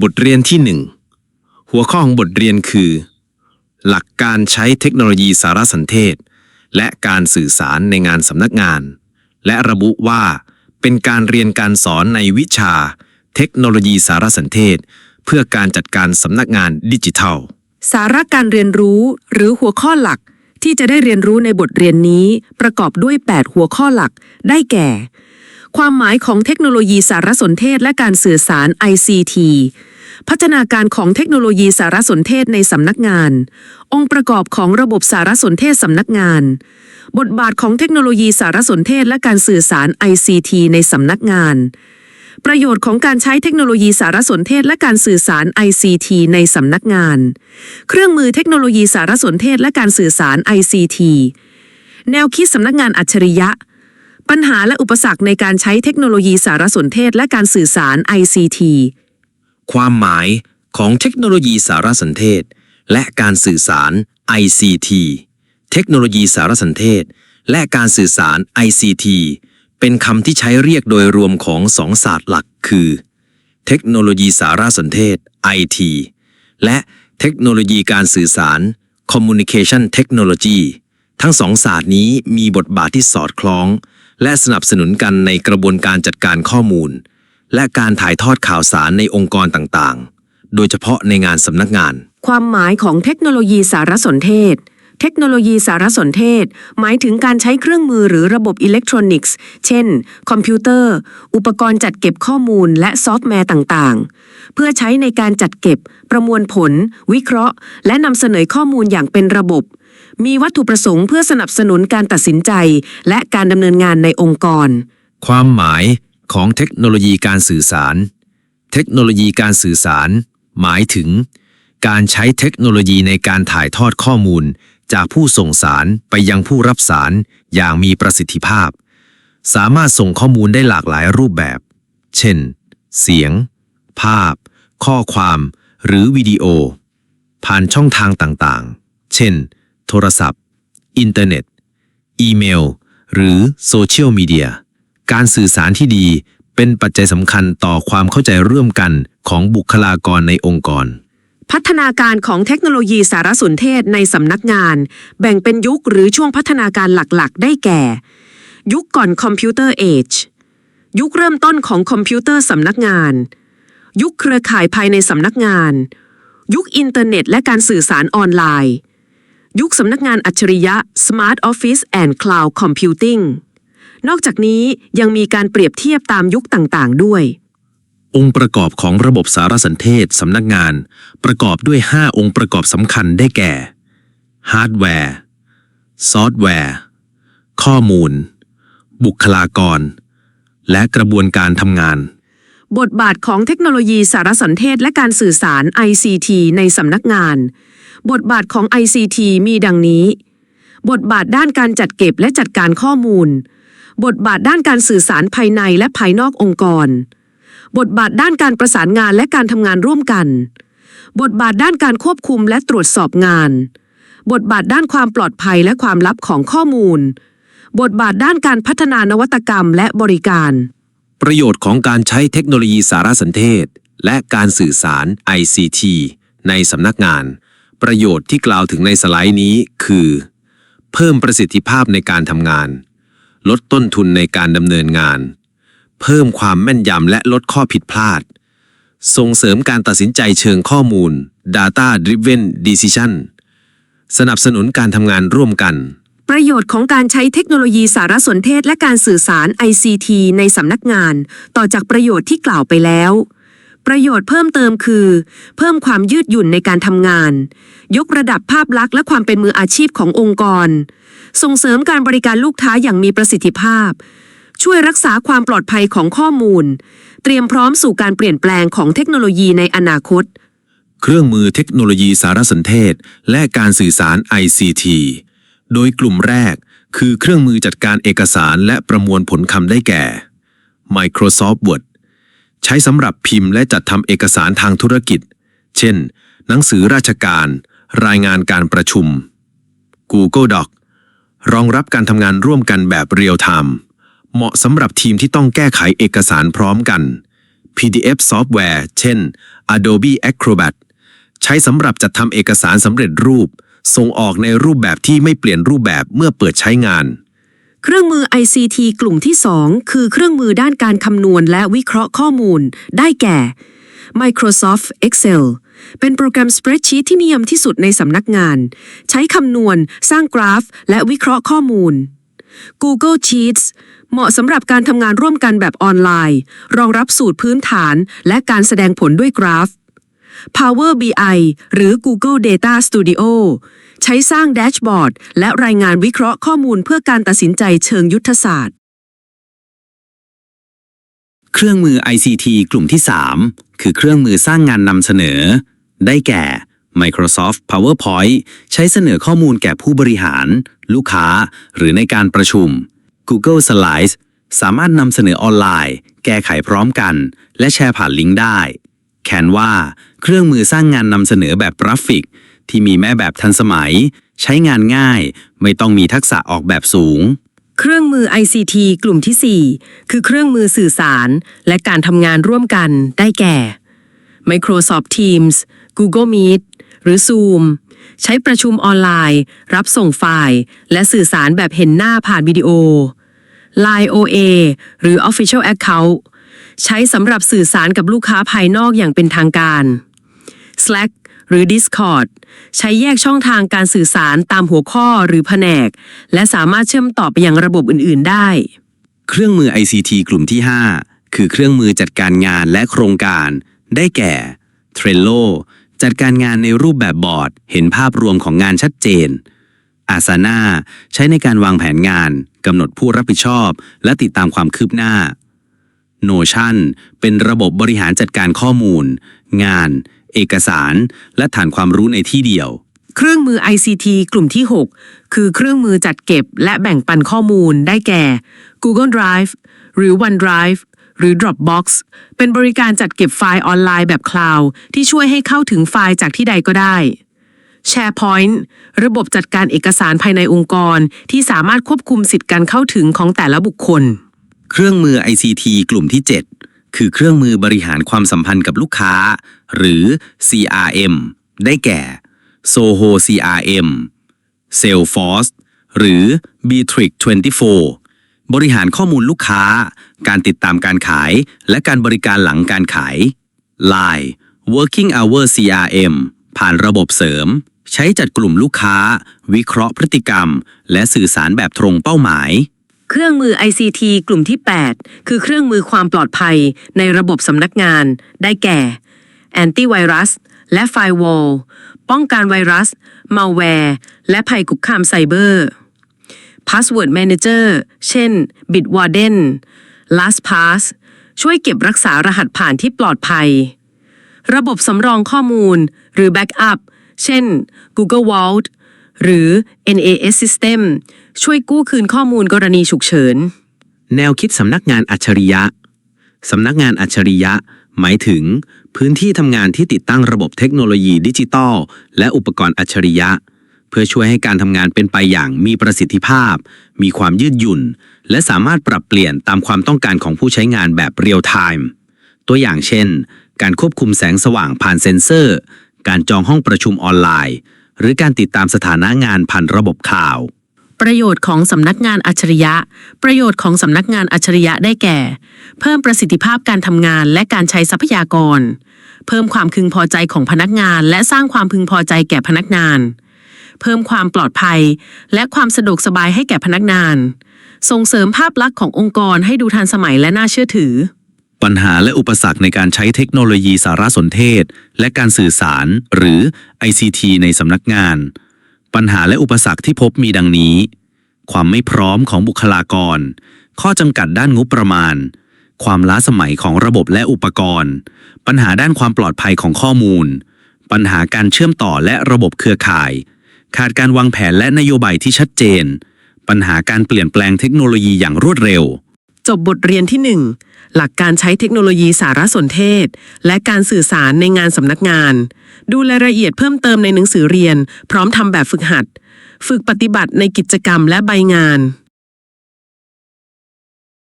บทเรียนที่ 1 หัวข้อของบทเรียนคือ หลักการใช้เทคโนโลยีสารสนเทศ และการสื่อสารในงานสำนักงาน และระบุว่าเป็นการเรียนการสอนในวิชา เทคโนโลยีสารสนเทศ เพื่อการจัดการสำนักงานดิจิทัล สาระการเรียนรู้หรือหัวข้อหลักที่จะได้เรียนรู้ในบทเรียนนี้ ประกอบด้วย 8 หัวข้อหลักได้แก่ ความหมายของเทคโนโลยีสารสนเทศและการสื่อสาร ICT พัฒนาการของเทคโนโลยีสารสนเทศในสำนักงาน องค์ประกอบของระบบสารสนเทศสำนักงาน บทบาทของเทคโนโลยีสารสนเทศและการสื่อสาร ICT ในสำนักงาน ประโยชน์ของการใช้เทคโนโลยีสารสนเทศและการสื่อสาร ICT ในสำนักงาน เครื่องมือเทคโนโลยีสารสนเทศและการสื่อสาร ICT แนวคิดสำนักงานอัจฉริยะ ปัญหาและอุปสรรคในการใช้เทคโนโลยีสารสนเทศและการสื่อสาร ICT ความหมายของเทคโนโลยีสารสนเทศ และการสื่อสาร ICT เทคโนโลยีสารสนเทศ และการสื่อสาร ICT เป็นคำที่ใช้เรียกโดยรวมของสองศาสตร์หลักคือ เทคโนโลยีสารสนเทศ IT และเทคโนโลยีการสื่อสาร Communication Technology ทั้งสองศาสตร์นี้มีบทบาทที่สอดคล้อง และสนับสนุนกันในกระบวนการจัดการข้อมูล และการถ่ายทอดข่าวสารในองค์กรต่างๆ โดยเฉพาะในงานสำนักงาน ความหมายของเทคโนโลยีสารสนเทศ เทคโนโลยีสารสนเทศ หมายถึงการใช้เครื่องมือหรือระบบอิเล็กทรอนิกส์ เช่น คอมพิวเตอร์ อุปกรณ์จัดเก็บข้อมูลและซอฟต์แวร์ต่างๆ เพื่อใช้ในการจัดเก็บ ประมวลผล วิเคราะห์ และนำเสนอข้อมูลอย่างเป็นระบบ มีวัตถุประสงค์เพื่อสนับสนุนการตัดสินใจ และการดำเนินงานในองค์กร ความหมายของเทคโนโลยีการสื่อสาร เทคโนโลยีการสื่อสาร หมายถึง การใช้เทคโนโลยีในการถ่ายทอดข้อมูล จากผู้ส่งสารไปยังผู้รับสารอย่างมีประสิทธิภาพ สามารถส่งข้อมูลได้หลากหลายรูปแบบ เช่น เสียง ภาพ ข้อความ หรือวิดีโอ ผ่านช่องทางต่างๆ เช่น โทรศัพท์ อินเทอร์เน็ต อีเมล หรือโซเชียลมีเดีย การสื่อสารที่ดีเป็นปัจจัยสำคัญต่อความเข้าใจร่วมกันของบุคลากรในองค์กร พัฒนาการของเทคโนโลยีสารสนเทศในสำนักงาน แบ่งเป็นยุคหรือช่วงพัฒนาการหลักๆ ได้แก่ ยุคก่อนคอมพิวเตอร์เอจยุคเริ่มต้นของคอมพิวเตอร์สำนักงาน ยุคเครือข่ายภายในสำนักงาน ยุคอินเทอร์เน็ตและการสื่อสารออนไลน์ ยุคสำนักงานอัจฉริยะ Smart Office and Cloud Computing นอกจากนี้ยังมีการเปรียบเทียบตามยุคต่างๆ ด้วย องค์ประกอบของระบบสารสนเทศสำนักงาน ประกอบด้วย 5 องค์ประกอบสำคัญได้แก่ ฮาร์ดแวร์ ซอฟต์แวร์ ข้อมูล บุคลากร และกระบวนการทำงาน บทบาทของเทคโนโลยีสารสนเทศและการสื่อสาร ICT ในสำนักงาน บทบาทของ ICT มีดังนี้ บทบาทด้านการจัดเก็บและจัดการข้อมูล บทบาทด้านการสื่อสารภายในและภายนอกองค์กร บทบาทด้านการประสานงานและการทำงานร่วมกัน บทบาทด้านการควบคุมและตรวจสอบงาน บทบาทด้านความปลอดภัยและความลับของข้อมูล บทบาทด้านการพัฒนานวัตกรรมและบริการ ประโยชน์ของการใช้เทคโนโลยีสารสนเทศ และการสื่อสาร ICT ในสำนักงาน ประโยชน์ที่กล่าวถึงในสไลด์นี้คือ เพิ่มประสิทธิภาพในการทำงาน ลดต้นทุนในการดำเนินงาน เพิ่มความแม่นยำและลดข้อผิดพลาด ส่งเสริมการตัดสินใจเชิงข้อมูล Data Driven Decision สนับสนุนการทำงานร่วมกัน ประโยชน์ของการใช้เทคโนโลยีสารสนเทศและการสื่อสาร ICT ในสำนักงาน ต่อจากประโยชน์ที่กล่าวไปแล้ว ประโยชน์เพิ่มเติมคือ เพิ่มความยืดหยุ่นในการทำงาน ยกระดับภาพลักษณ์และความเป็นมืออาชีพขององค์กร ส่งเสริมการบริการลูกค้าอย่างมีประสิทธิภาพ ช่วยรักษาความปลอดภัยของข้อมูล เตรียมพร้อมสู่การเปลี่ยนแปลงของเทคโนโลยีในอนาคต เครื่องมือเทคโนโลยีสารสนเทศ และการสื่อสาร ICT โดยกลุ่มแรกคือเครื่องมือจัดการเอกสารและประมวลผลคำได้แก่ Microsoft Word ใช้สำหรับพิมพ์และจัดทำเอกสารทางธุรกิจ เช่น หนังสือราชการ รายงานการประชุม Google Doc รองรับการทำงานร่วมกันแบบเรียลไทม์เหมาะสำหรับทีมที่ต้องแก้ไขเอกสารพร้อมกัน PDF ซอฟต์แวร์ เช่น Adobe Acrobat ใช้สำหรับจัดทำเอกสารสำเร็จรูป ส่งออกในรูปแบบที่ไม่เปลี่ยนรูปแบบเมื่อเปิดใช้งาน เครื่องมือ ICT กลุ่มที่ 2 คือเครื่องมือด้านการคำนวณและวิเคราะห์ข้อมูล ได้แก่ Microsoft Excel เป็นโปรแกรม Spreadsheet ที่นิยมที่สุดในสำนักงาน ใช้คำนวณ สร้างกราฟ และวิเคราะห์ข้อมูล Google Sheets เหมาะสำหรับการทำงานร่วมกันแบบออนไลน์ รองรับสูตรพื้นฐาน และการแสดงผลด้วยกราฟ Power BI หรือ Google Data Studio ใช้สร้างแดชบอร์ดและรายงานวิเคราะห์ข้อมูลเพื่อการตัดสินใจเชิงยุทธศาสตร์ เครื่องมือ ICT กลุ่มที่ 3 คือเครื่องมือสร้างงานนำเสนอ ได้แก่ Microsoft PowerPoint ใช้เสนอข้อมูลแก่ผู้บริหาร ลูกค้า หรือในการประชุม Google Slides สามารถนำเสนอออนไลน์ แก้ไขพร้อมกัน และแชร์ผ่านลิงก์ได้ Canva เครื่องมือสร้างงานนำเสนอแบบกราฟิก ที่มีแม่แบบทันสมัย ใช้งานง่าย ไม่ต้องมีทักษะออกแบบสูง เครื่องมือ ICT กลุ่มที่ 4 คือเครื่องมือสื่อสาร และการทำงานร่วมกันได้แก่ Microsoft Teams Google Meet หรือ Zoom ใช้ประชุมออนไลน์ รับส่งไฟล์ และสื่อสารแบบเห็นหน้าผ่านวิดีโอ Line OA หรือ Official Account ใช้สำหรับสื่อสารกับลูกค้าภายนอกอย่างเป็นทางการ Slack หรือ Discord ใช้แยกช่องทางการสื่อสารตามหัวข้อหรือแผนก และสามารถเชื่อมต่อไปยังระบบอื่น ๆ ได้ เครื่องมือ ICT กลุ่มที่ 5 คือเครื่องมือจัดการงานและโครงการ ได้แก่ Trello จัดการงานในรูปแบบบอร์ด เห็นภาพรวมของงานชัดเจน Asana ใช้ในการวางแผนงานกำหนดผู้รับผิดชอบ และติดตามความคืบหน้า Notion เป็นระบบบริหารจัดการข้อมูล งาน เอกสาร และฐานความรู้ในที่เดียว เครื่องมือ ICT กลุ่มที่ 6 คือเครื่องมือจัดเก็บและแบ่งปันข้อมูลได้แก่ Google Drive หรือ OneDrive หรือ Dropbox เป็นบริการจัดเก็บไฟล์ออนไลน์แบบคลาวด์ที่ช่วยให้เข้าถึงไฟล์จากที่ใดก็ได้ SharePoint ระบบจัดการเอกสารภายในองค์กร ที่สามารถควบคุมสิทธิการเข้าถึงของแต่ละบุคคล เครื่องมือ ICT กลุ่มที่ 7 คือเครื่องมือบริหารความสัมพันธ์กับลูกค้า หรือ CRM ได้แก่ Soho CRM Salesforce หรือ Bitrix 24 บริหารข้อมูลลูกค้า การติดตามการขาย และการบริการหลังการขาย Line Working Hour CRM ผ่านระบบเสริม ใช้จัดกลุ่มลูกค้า วิเคราะห์พฤติกรรม และสื่อสารแบบตรงเป้าหมาย เครื่องมือ ICT กลุ่มที่ 8 คือเครื่องมือความปลอดภัยในระบบสำนักงาน ได้แก่ Antivirus และ Firewall ป้องกันไวรัส Malware และภัยคุกคามไซเบอร์ Password Manager เช่น Bitwarden LastPass ช่วยเก็บรักษารหัสผ่านที่ปลอดภัย ระบบสำรองข้อมูลหรือ Backup เช่น Google Vault หรือ NAS System ช่วยกู้คืนข้อมูลกรณีฉุกเฉิน แนวคิดสำนักงานอัจฉริยะ สำนักงานอัจฉริยะ หมายถึง พื้นที่ทำงานที่ติดตั้งระบบเทคโนโลยีดิจิทัลและอุปกรณ์อัจฉริยะ เพื่อช่วยให้การทำงานเป็นไปอย่างมีประสิทธิภาพ มีความยืดหยุ่น และสามารถปรับเปลี่ยนตามความต้องการของผู้ใช้งานแบบเรียลไทม์ตัวอย่างเช่น การควบคุมแสงสว่างผ่านเซ็นเซอร์ การจองห้องประชุมออนไลน์ หรือการติดตามสถานะงานผ่านระบบข่าว ประโยชน์ของสำนักงานอัจฉริยะ ประโยชน์ของสำนักงานอัจฉริยะได้แก่ เพิ่มประสิทธิภาพการทำงานและการใช้ทรัพยากร เพิ่มความพึงพอใจของพนักงาน และสร้างความพึงพอใจแก่พนักงาน เพิ่มความปลอดภัย และความสะดวกสบายให้แก่พนักงาน ส่งเสริมภาพลักษณ์ขององค์กรให้ดูทันสมัยและน่าเชื่อถือ ปัญหาและอุปสรรคในการใช้เทคโนโลยีสารสนเทศ และการสื่อสาร หรือ ICT ในสำนักงาน ปัญหาและอุปสรรคที่พบมีดังนี้ ความไม่พร้อมของบุคลากร ข้อจำกัดด้านงบประมาณ ความล้าสมัยของระบบและอุปกรณ์ ปัญหาด้านความปลอดภัยของข้อมูล ปัญหาการเชื่อมต่อและระบบเครือข่าย ขาดการวางแผนและนโยบายที่ชัดเจน ปัญหาการเปลี่ยนแปลงเทคโนโลยีอย่างรวดเร็ว จบบทเรียนที่ 1 หลักการใช้เทคโนโลยีสารสนเทศ และการสื่อสารในงานสำนักงาน ดูรายละเอียดเพิ่มเติมในหนังสือเรียน พร้อมทำแบบฝึกหัด ฝึกปฏิบัติในกิจกรรมและใบงาน